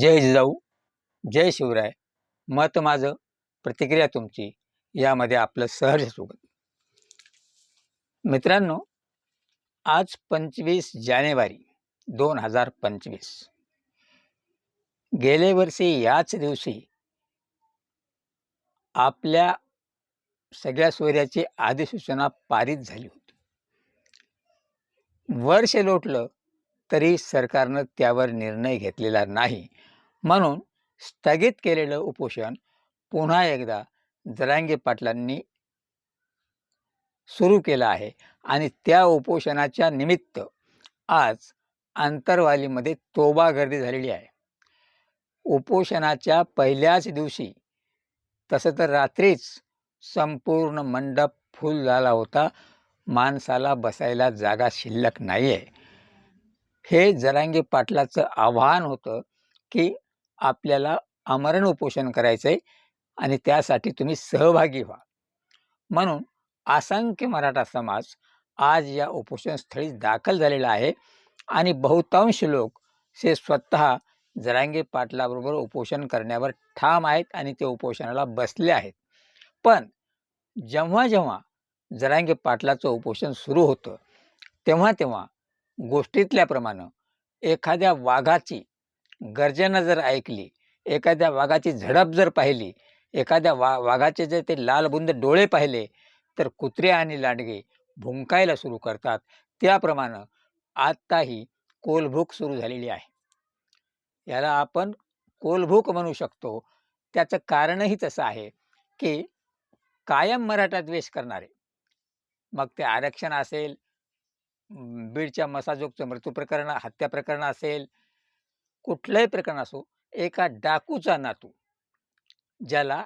जय जिजाऊ जय शिवराय. मत माझं प्रतिक्रिया तुमची यामध्ये आपलं सहर्ष स्वागत. मित्रांनो आज पंचवीस जानेवारी दोन हजार पंचवीस. गेले वर्षी याच दिवशी आपल्या सगळ्या सोयऱ्याची अधिसूचना पारित झाली होती. वर्ष लोटलं तरी सरकारनं त्यावर निर्णय घेतलेला नाही. म्हणून स्थगित केलेलं उपोषण पुन्हा एकदा जरांगे पाटलांनी सुरू केलं आहे आणि त्या उपोषणाच्या निमित्त आज आंतरवालीमध्ये तोबा गर्दी झालेली आहे. उपोषणाच्या पहिल्याच दिवशी तसं तर रात्रीच संपूर्ण मंडप फुल झाला होता. माणसाला बसायला जागा शिल्लक नाही आहे हे जरांगे पाटलाचं आव्हान होतं की आपल्याला आमरण उपोषण करायचं आहे आणि त्यासाठी तुम्ही सहभागी व्हा. म्हणून असंख्य मराठा समाज आज या उपोषणस्थळी दाखल झालेला आहे आणि बहुतांश लोक हे स्वतः जरांगे पाटलाबरोबर उपोषण करण्यावर ठाम आहेत आणि ते उपोषणाला बसले आहेत. पण जेव्हा जेव्हा जरांगे पाटलाचं उपोषण सुरू होतं तेव्हा तेव्हा गोष्टीतल्याप्रमाणे एखाद्या वाघाची गर्जना जर ऐकली एखाद्या वाघाची झडप जर पाहिली एखाद्या वा वाघाचे जर ते लालबुंद डोळे पाहिले तर कुत्रे आणि लांडगे भुंकायला सुरू करतात. त्याप्रमाणे आत्ताही कोलभूक सुरू झालेली आहे. याला आपण कोलभूक म्हणू शकतो. त्याचं कारणही तसं आहे की कायम मराठा द्वेष करणारे. मग ते आरक्षण असेल बीडच्या मसाजोगचं म्हणजे मृत्यू प्रकरण हत्या प्रकरण असेल कुठलंही प्रकरण असो एका डाकूचा नातू ज्याला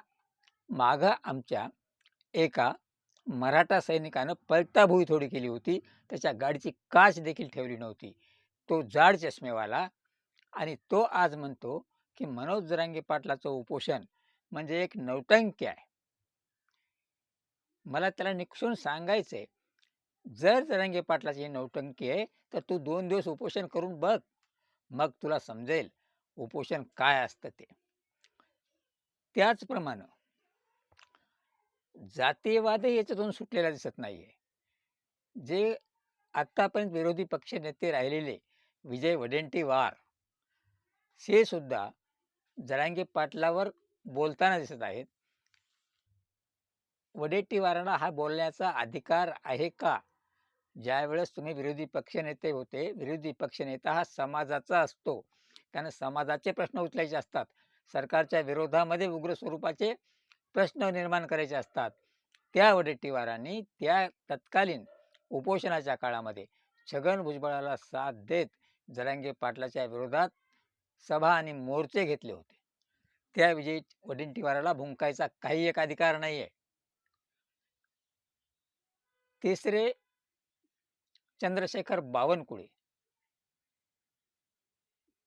मागं आमच्या एका मराठा सैनिकानं पलताभुई थोडी केली होती त्याच्या गाडीची काच देखील ठेवली नव्हती. तो जाड चष्मेवाला आणि तो आज म्हणतो की मनोज जरांगे पाटलाचं उपोषण म्हणजे एक नौटंकी आहे. मला त्याला निक्षून आहे जर जरांगे पाटलाची ही नौटंकी आहे तर तू दोन दिवस उपोषण करून बघ. मग तुला समजेल उपोषण काय असतं ते. त्याचप्रमाणे जातीयवादही याच्यातून सुटलेला दिसत नाहीये. जे आत्तापर्यंत विरोधी पक्ष नेते राहिलेले विजय वडेंटीवार हे सुद्धा जरांगे पाटलावर बोलताना दिसत आहेत. वडेट्टीवारांना हा बोलण्याचा अधिकार आहे का? ज्यावेळेस तुम्ही विरोधी पक्षनेते होते विरोधी पक्षनेता हा समाजाचा असतो. त्यानं समाजाचे प्रश्न उचलायचे असतात. सरकारच्या विरोधामध्ये उग्र स्वरूपाचे प्रश्न निर्माण करायचे असतात. त्या वडेट्टीवारांनी त्या तत्कालीन उपोषणाच्या काळामध्ये छगन भुजबळाला साथ देत जरांगे पाटलाच्या विरोधात सभा आणि मोर्चे घेतले होते. त्या विजयी वडेट्टीवाराला भुंकायचा काही एक अधिकार नाही आहे तिसरे चंद्रशेखर बावनकुळे.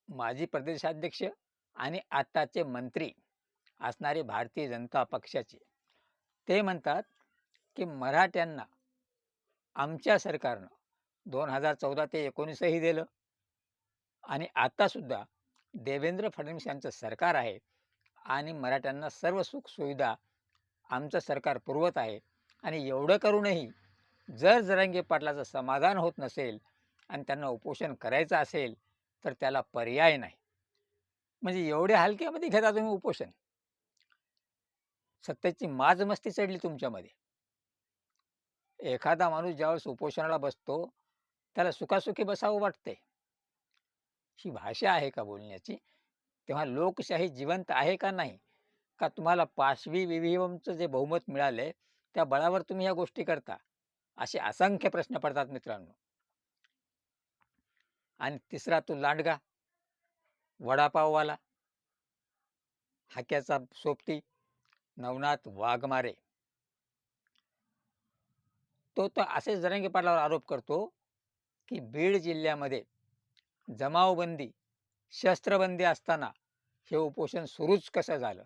माजी प्रदेशाध्यक्ष आणि आताचे मंत्री असणारे भारतीय जनता पक्षाचे. ते म्हणतात की मराठ्यांना आमच्या सरकारनं दोन हजार चौदा ते एकोणीसही दिलं आणि आत्तासुद्धा देवेंद्र फडणवीस यांचं सरकार आहे आणि मराठ्यांना सर्व सुखसुविधा आमचं सरकार पुरवत आहे आणि एवढं करूनही जर जरांगे पाटलाचं समाधान होत नसेल आणि त्यांना उपोषण करायचं असेल तर त्याला पर्याय नाही. म्हणजे एवढ्या हलक्यामध्ये घेता तुम्ही उपोषण. सत्तेची माजमस्ती चढली तुमच्यामध्ये. एखादा माणूस ज्यावेळेस उपोषणाला बसतो त्याला सुखासुखी बसावं वाटते ही भाषा आहे का बोलण्याची? तेव्हा लोकशाही जिवंत आहे का नाही? का तुम्हाला पाशवी विविहमचं जे बहुमत मिळाले त्या बळावर तुम्ही ह्या गोष्टी करता? असे असंख्य प्रश्न पडतात मित्रांनो. आणि तिसरा तो लांडगा वडापाववाला हाक्याचा सोबती नवनाथ वाघमारे. तो तर असेच जरंगी पाटलावर आरोप करतो की बीड जिल्ह्यामध्ये जमावबंदी शस्त्रबंदी असताना हे उपोषण सुरूच कसं झालं?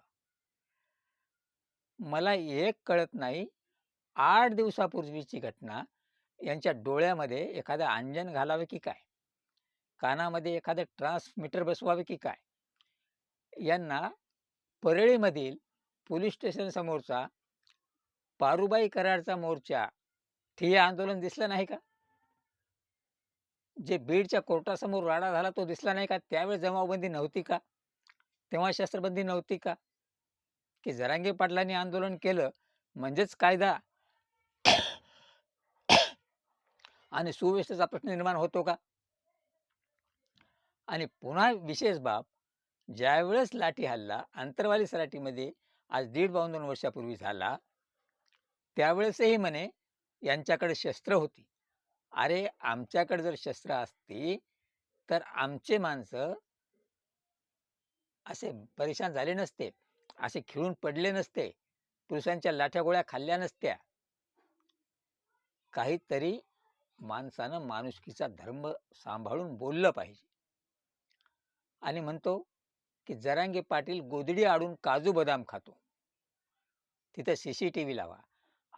मला एक कळत नाही आठ दिवसापूर्वीची घटना यांच्या डोळ्यामध्ये एखादं अंजन घालावे की काय? कानामध्ये एखादं ट्रान्समीटर बसवावे की काय? यांना परळीमधील पोलीस स्टेशन समोरचा पारुबाई कराडचा मोर्चा ठिय्या आंदोलन दिसलं नाही का? जे बीडच्या कोर्टासमोर राडा झाला तो दिसला नाही का? त्यावेळेस जमावबंदी नव्हती का? तेव्हा शस्त्रबंदी नव्हती का? की जरांगे पाटलांनी आंदोलन केलं म्हणजेच कायदा आणि सुव्यवस्थेचा प्रश्न निर्माण होतो का? आणि पुन्हा विशेष बाब ज्यावेळेस लाठी हल्ला आंतरवाली सराटीमध्ये आज दीड पाऊन दोन वर्षापूर्वी झाला त्यावेळेसही म्हणे यांच्याकडे शस्त्र होती. अरे आमच्याकडे जर शस्त्र असती तर आमचे माणसं असे परेशान झाले नसते असे खिळून पडले नसते पुरुषांच्या लाठ्या गोळ्या खाल्ल्या नसत्या. काहीतरी माणसानं माणुसकीचा धर्म सांभाळून बोललं पाहिजे. आणि म्हणतो की जरांगे पाटील गोदडी आडून काजू बदाम खातो. तिथं सी सी टी व्ही लावा.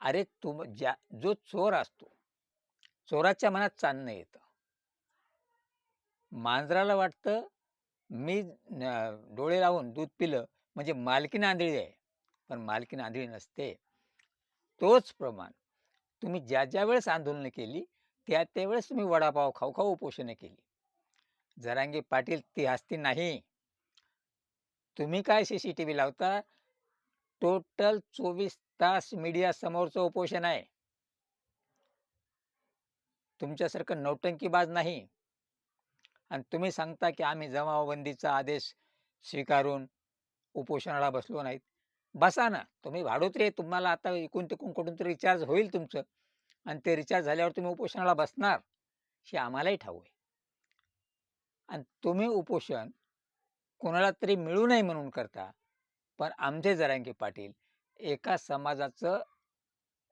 अरे तुम ज्या जो चोर असतो चोराच्या मनात चांदणं येतं. मांजराला वाटतं मी डोळे लावून दूध पिलं म्हणजे मालकीन आंधळी आहे. पण मालकीन आंधळी नसते. तोच प्रमाण. तुम्ही ज्या ज्या वेळेस आंदोलनं केली त्या त्यावेळेस तुम्ही वडापाव खाऊ खाऊ उपोषणं केली. जरांगे पाटील ती हस्ती नाही. तुम्ही काय सी सी टी व्ही लावता? टोटल चोवीस तास मीडिया समोरचं उपोषण आहे. तुमच्यासारखं नौटंकीबाज नाही. आणि तुम्ही सांगता की आम्ही जमावबंदीचा आदेश स्वीकारून उपोषणाला बसलो नाहीत. बसा ना तुम्ही भाडोत्री तुम्हाला आता इकून तिकून कुठून तरी रिचार्ज होईल तुमचं. आणि ते रिचार्ज झाल्यावर तुम्ही उपोषणाला बसणार हे आम्हालाही ठाऊ आहे. आणि तुम्ही उपोषण कोणाला तरी मिळू नये म्हणून करता पण आमचे जरांगे पाटील एका समाजाचं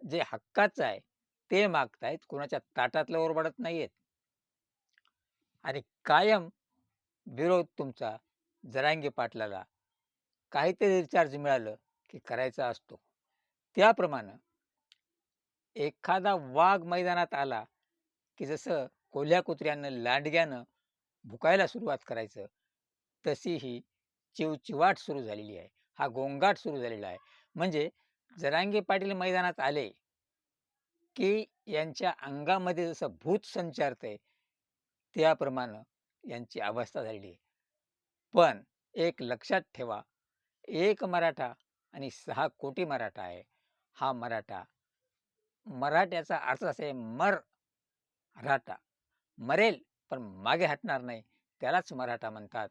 जे हक्काचं आहे ते मागतायत कोणाच्या ताटातलं ओरबडत नाहीयेत. आणि कायम विरोध तुमचा जरांगे पाटलाला काहीतरी रिचार्ज मिळालं की करायचा असतो. त्याप्रमाणे एखादा वाघ मैदानात आला की जसं कोल्ह्या कुत्र्यानं लांडग्यानं भुकायला सुरुवात करायचं तशी ही चिवचिवाट सुरू झालेली आहे. हा गोंगाट सुरू झालेला आहे. म्हणजे जरांगे पाटील मैदानात आले की यांच्या अंगामध्ये जसं भूत संचारतंय त्याप्रमाणे यांची अवस्था झालेली आहे. पण एक लक्षात ठेवा एक मराठा आणि सहा कोटी मराठा आहे. हा मराठा मराठ्याचा अर्थ असा आहे मर राठा. मरेल पण मागे हटणार नाही. त्यालाच मराठा म्हणतात.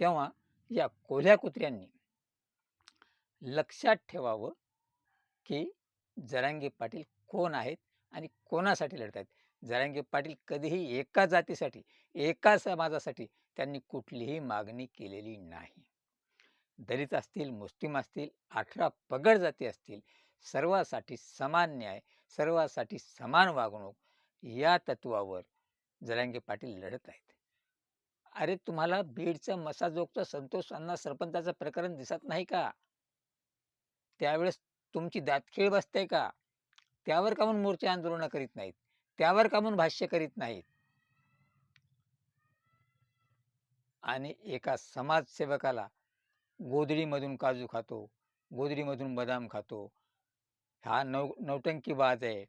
तेव्हा या कोल्ह्या कुत्र्यांनी लक्षात ठेवावं की जरांगी पाटील कोण आहेत आणि कोणासाठी लढत आहेत? जरांगी पाटील कधीही एका जातीसाठी एका समाजासाठी त्यांनी कुठलीही मागणी केलेली नाही. दलित असतील मुस्लिम असतील अठरा पगड जाती असतील सर्वासाठी समान न्याय सर्वासाठी समान वागणूक या तत्वावर जरांगे पाटील लढत आहेत. अरे तुम्हाला बीडचं मसाजोगचा संतोष अण्णा सरपंचाचं प्रकरण दिसत नाही का? त्यावेळेस तुमची दातखीळ बसते का? त्यावर का म्हणून मोर्चे आंदोलनं करीत नाहीत? त्यावर का म्हणून भाष्य करीत नाहीत? आणि एका समाजसेवकाला गोधडीमधून काजू खातो गोधडीमधून बदाम खातो हा नौ नौटंकीबाज आहे.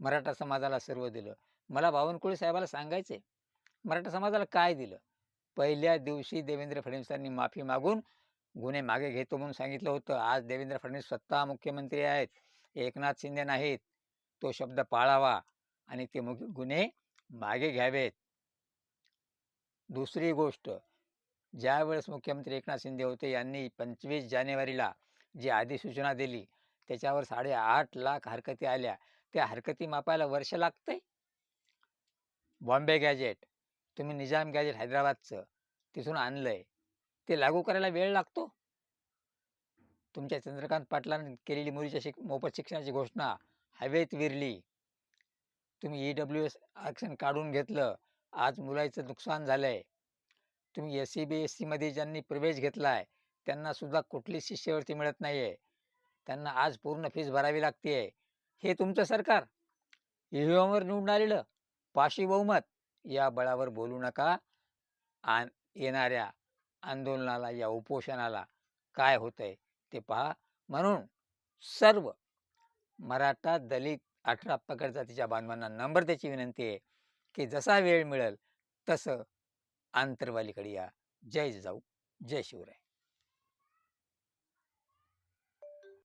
मराठा समाजाला सर्व दिलं. मला बावनकुळे साहेबाला सांगायचे मराठा समाजाला काय दिलं? पहिल्या दिवशी देवेंद्र फडणवीसांनी माफी मागून गुन्हे मागे घेतो म्हणून सांगितलं होतं. आज देवेंद्र फडणवीस स्वतः मुख्यमंत्री आहेत. एकनाथ शिंदे नाहीत. तो शब्द पाळावा आणि ते गुन्हे मागे घ्यावेत. दुसरी गोष्ट ज्यावेळेस मुख्यमंत्री एकनाथ शिंदे होते यांनी पंचवीस जानेवारीला जी अधिसूचना दिली त्याच्यावर साडेआठ लाख हरकती आल्या. त्या हरकती मापायला वर्ष लागतंय? बॉम्बे गॅजेट तुम्ही निजाम गॅजेट हैदराबादचं तिथून आणलंय. ते लागू करायला वेळ लागतो? तुमच्या चंद्रकांत पाटलांनी केलेली मुलीच्या शिक मोफत शिक्षणाची घोषणा हवेत विरली. तुम्ही ई डब्ल्यू एस आरक्षण काढून घेतलं. आज मुलाचं नुकसान झालंय. तुम्ही एस सी बी एस सीमध्ये ज्यांनी प्रवेश घेतला आहे त्यांना सुद्धा कुठली शिष्यवृत्ती मिळत नाही आहे त्यांना आज पूर्ण फीस भरावी लागते हे तुमचं सरकार. ईव्हीएमवर निवडून आलेलं. पाशी बहुमत. या बळावर बोलू नका. आन येणाऱ्या आंदोलनाला या उपोषणाला काय होतंय ते पहा. म्हणून सर्व मराठा दलित अठरा पकड जातीच्या बांधवांना नंबर त्याची विनंती आहे की जसा वेळ मिळेल तसं आंतरवालीकडे या. जय जाऊ जय शिवराय.